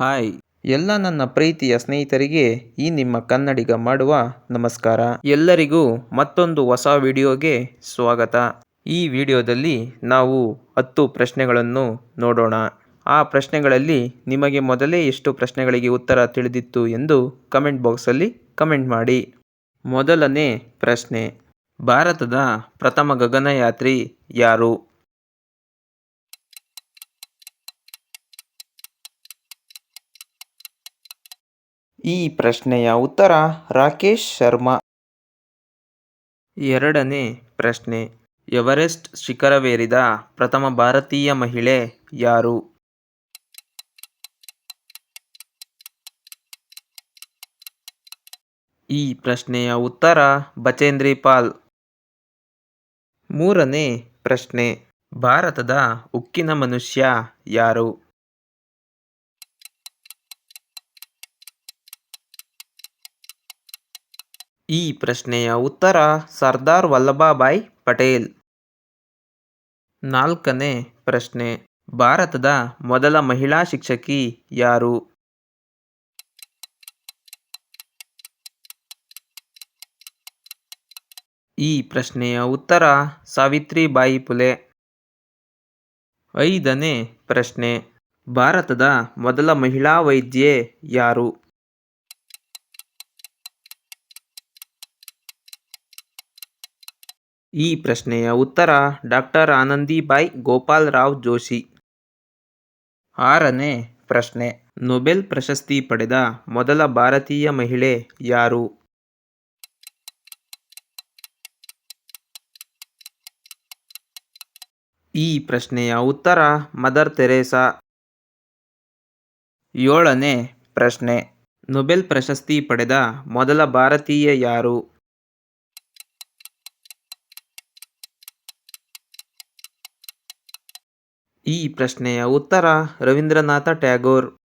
Hi. ಎಲ್ಲ ನನ್ನ ಪ್ರೀತಿಯ ಸ್ನೇಹಿತರಿಗೆ ಈ ನಿಮ್ಮ ಕನ್ನಡಿಗ ಮಾಡುವ ನಮಸ್ಕಾರ. ಎಲ್ಲರಿಗೂ ಮತ್ತೊಂದು ಹೊಸ ವಿಡಿಯೋಗೆ ಸ್ವಾಗತ. ಈ ವಿಡಿಯೋದಲ್ಲಿ ನಾವು ಹತ್ತು ಪ್ರಶ್ನೆಗಳನ್ನು ನೋಡೋಣ. ಆ ಪ್ರಶ್ನೆಗಳಲ್ಲಿ ನಿಮಗೆ ಮೊದಲೇ ಎಷ್ಟು ಪ್ರಶ್ನೆಗಳಿಗೆ ಉತ್ತರ ತಿಳಿದಿತ್ತು ಎಂದು ಕಮೆಂಟ್ ಬಾಕ್ಸಲ್ಲಿ ಕಮೆಂಟ್ ಮಾಡಿ. ಮೊದಲನೇ ಪ್ರಶ್ನೆ, ಭಾರತದ ಪ್ರಥಮ ಗಗನಯಾತ್ರಿ ಯಾರು? ಈ ಪ್ರಶ್ನೆಯ ಉತ್ತರ ರಾಕೇಶ್ ಶರ್ಮಾ. ಎರಡನೇ ಪ್ರಶ್ನೆ, ಎವರೆಸ್ಟ್ ಶಿಖರವೇರಿದ ಪ್ರಥಮ ಭಾರತೀಯ ಮಹಿಳೆ ಯಾರು? ಈ ಪ್ರಶ್ನೆಯ ಉತ್ತರ ಬಚೇಂದ್ರಿ ಪಾಲ್. ಮೂರನೇ ಪ್ರಶ್ನೆ, ಭಾರತದ ಉಕ್ಕಿನ ಮನುಷ್ಯ ಯಾರು? ಈ ಪ್ರಶ್ನೆಯ ಉತ್ತರ ಸರ್ದಾರ್ ವಲ್ಲಭಭಾಯ್ ಪಟೇಲ್. ನಾಲ್ಕನೇ ಪ್ರಶ್ನೆ, ಭಾರತದ ಮೊದಲ ಮಹಿಳಾ ಶಿಕ್ಷಕಿ ಯಾರು? ಈ ಪ್ರಶ್ನೆಯ ಉತ್ತರ ಸಾವಿತ್ರಿಬಾಯಿ ಪುಲೆ ಐದನೇ ಪ್ರಶ್ನೆ, ಭಾರತದ ಮೊದಲ ಮಹಿಳಾ ವೈದ್ಯೆ ಯಾರು? ಈ ಪ್ರಶ್ನೆಯ ಉತ್ತರ ಡಾಕ್ಟರ್ ಆನಂದಿಬಾಯಿ ಗೋಪಾಲರಾವ್ ಜೋಶಿ. ಆರನೇ ಪ್ರಶ್ನೆ. ನೊಬೆಲ್ ಪ್ರಶಸ್ತಿ ಪಡೆದ ಮೊದಲ ಭಾರತೀಯ ಮಹಿಳೆ ಯಾರು? ಈ ಪ್ರಶ್ನೆಯ ಉತ್ತರ ಮದರ್ ತೆರೇಸಾ. ಏಳನೇ ಪ್ರಶ್ನೆ. ನೊಬೆಲ್ ಪ್ರಶಸ್ತಿ ಪಡೆದ ಮೊದಲ ಭಾರತೀಯ ಯಾರು? ಈ ಪ್ರಶ್ನೆಯ ಉತ್ತರ ರವೀಂದ್ರನಾಥ ಟ್ಯಾಗೋರ್.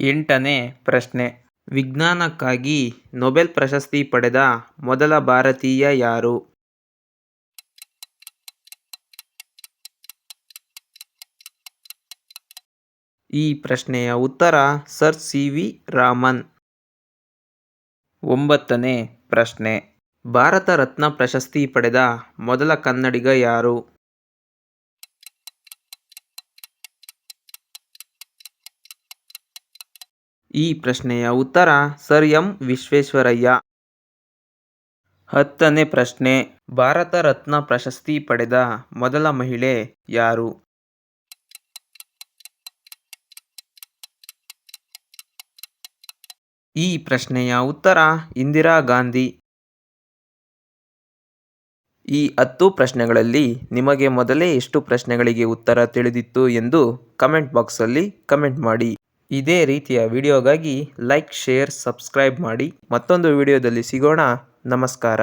ಎಂಟನೇ ಪ್ರಶ್ನೆ. ವಿಜ್ಞಾನಕ್ಕಾಗಿ ನೊಬೆಲ್ ಪ್ರಶಸ್ತಿ ಪಡೆದ ಮೊದಲ ಭಾರತೀಯ ಯಾರು? ಈ ಪ್ರಶ್ನೆಯ ಉತ್ತರ ಸರ್ ಸಿ ವಿ ರಾಮನ್. ಒಂಬತ್ತನೇ ಪ್ರಶ್ನೆ. ಭಾರತ ರತ್ನ ಪ್ರಶಸ್ತಿ ಪಡೆದ ಮೊದಲ ಕನ್ನಡಿಗ ಯಾರು? ಈ ಪ್ರಶ್ನೆಯ ಉತ್ತರ ಸರ್ ಎಂ ವಿಶ್ವೇಶ್ವರಯ್ಯ. ಹತ್ತನೇ ಪ್ರಶ್ನೆ. ಭಾರತ ರತ್ನ ಪ್ರಶಸ್ತಿ ಪಡೆದ ಮೊದಲ ಮಹಿಳೆ ಯಾರು? ಈ ಪ್ರಶ್ನೆಯ ಉತ್ತರ ಇಂದಿರಾ ಗಾಂಧಿ. ಈ ಹತ್ತು ಪ್ರಶ್ನೆಗಳಲ್ಲಿ ನಿಮಗೆ ಮೊದಲೇ ಎಷ್ಟು ಪ್ರಶ್ನೆಗಳಿಗೆ ಉತ್ತರ ತಿಳಿದಿತ್ತು ಎಂದು ಕಮೆಂಟ್ ಬಾಕ್ಸಲ್ಲಿ ಕಮೆಂಟ್ ಮಾಡಿ. ಇದೇ ರೀತಿಯ ವಿಡಿಯೋಗಾಗಿ ಲೈಕ್ ಶೇರ್ ಸಬ್ಸ್ಕ್ರೈಬ್ ಮಾಡಿ ಮತ್ತೊಂದು ವಿಡಿಯೋದಲ್ಲಿ ಸಿಗೋಣ. ನಮಸ್ಕಾರ.